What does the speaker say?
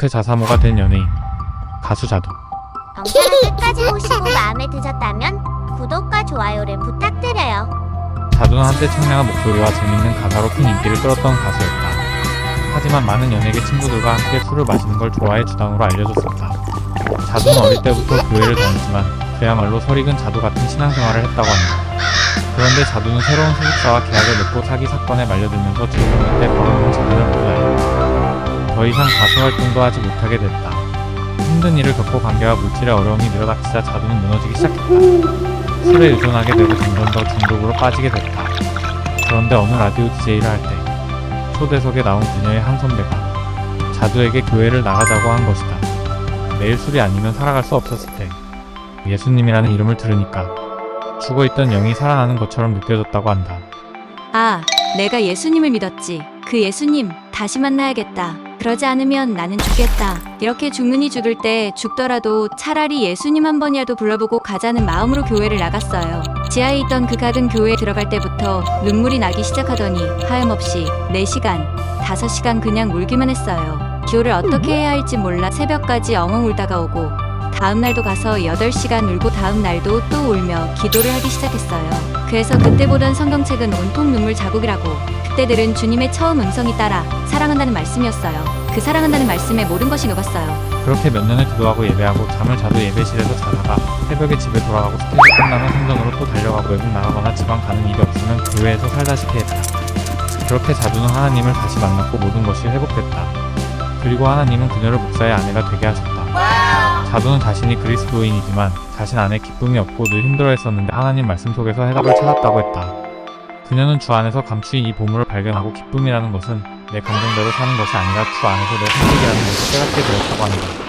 이렇게 자사모가 된 연예인 가수 자두 영상을 끝까지 보시고 마음에 드셨다면 구독과 좋아요를 부탁드려요. 자두는 한때 청량한 목소리와 재밌는 가사로 큰 인기를 끌었던 가수였다. 하지만 많은 연예계 친구들과 함께 술을 마시는 걸 좋아해 주당으로 알려졌었다. 자두는 어릴 때부터 교회를 다녔지만 그야말로 설익은 자두 같은 신앙생활을 했다고 한다. 그런데 자두는 새로운 소속사와 계약을 맺고 사기 사건에 말려들면서 재수없는 때 벌어놓은 재산을 모두 날렸다. 더 이상 가수 활동도 하지 못하게 됐다. 힘든 일을 겪고 관계와 물질의 어려움이 늘어닥치자 자두는 무너지기 시작했다. 술에 의존하게 되고 점점 더 중독으로 빠지게 됐다. 그런데 어느 라디오 DJ를 할 때 초대석에 나온 그녀의 한 선배가 자두에게 교회를 나가자고 한 것이다. 매일 술이 아니면 살아갈 수 없었을 때 예수님이라는 이름을 들으니까 죽어있던 영이 살아나는 것처럼 느껴졌다고 한다. 아, 내가 예수님을 믿었지. 그 예수님, 다시 만나야겠다. 그러지 않으면 나는 죽겠다. 이렇게 죽느니 죽을 때 죽더라도 차라리 예수님 한 번이라도 불러보고 가자는 마음으로 교회를 나갔어요. 지하에 있던 그 작은 교회에 들어갈 때부터 눈물이 나기 시작하더니 하염없이 4시간, 5시간 그냥 울기만 했어요. 기호를 어떻게 해야 할지 몰라 새벽까지 엉엉 울다가 오고 다음 날도 가서 8시간 울고 다음 날도 또 울며 기도를 하기 시작했어요. 그래서 그때 보던 성경책은 온통 눈물 자국이라고 그때 들은 주님의 처음 음성이 따라 사랑한다는 말씀이었어요. 그 사랑한다는 말씀에 모든 것이 녹았어요. 그렇게 몇 년을 기도하고 예배하고 잠을 자도 예배실에서 자다가 새벽에 집에 돌아가고 스케줄 끝나면 성전으로 또 달려가고 외국 나가거나 지방 가는 일이 없으면 교회에서 살다시피 했다. 그렇게 자두는 하나님을 다시 만났고 모든 것이 회복됐다. 그리고 하나님은 그녀를 목사의 아내가 되게 하셨다. 자두는 자신이 그리스도인이지만 자신 안에 기쁨이 없고 늘 힘들어했었는데 하나님 말씀 속에서 해답을 찾았다고 했다. 그녀는 주 안에서 감추인 이 보물을 발견하고 기쁨이라는 것은 내 감정대로 사는 것이 아니라 주 안에서 내 선택이라는 것을 깨닫게 되었다고 한다.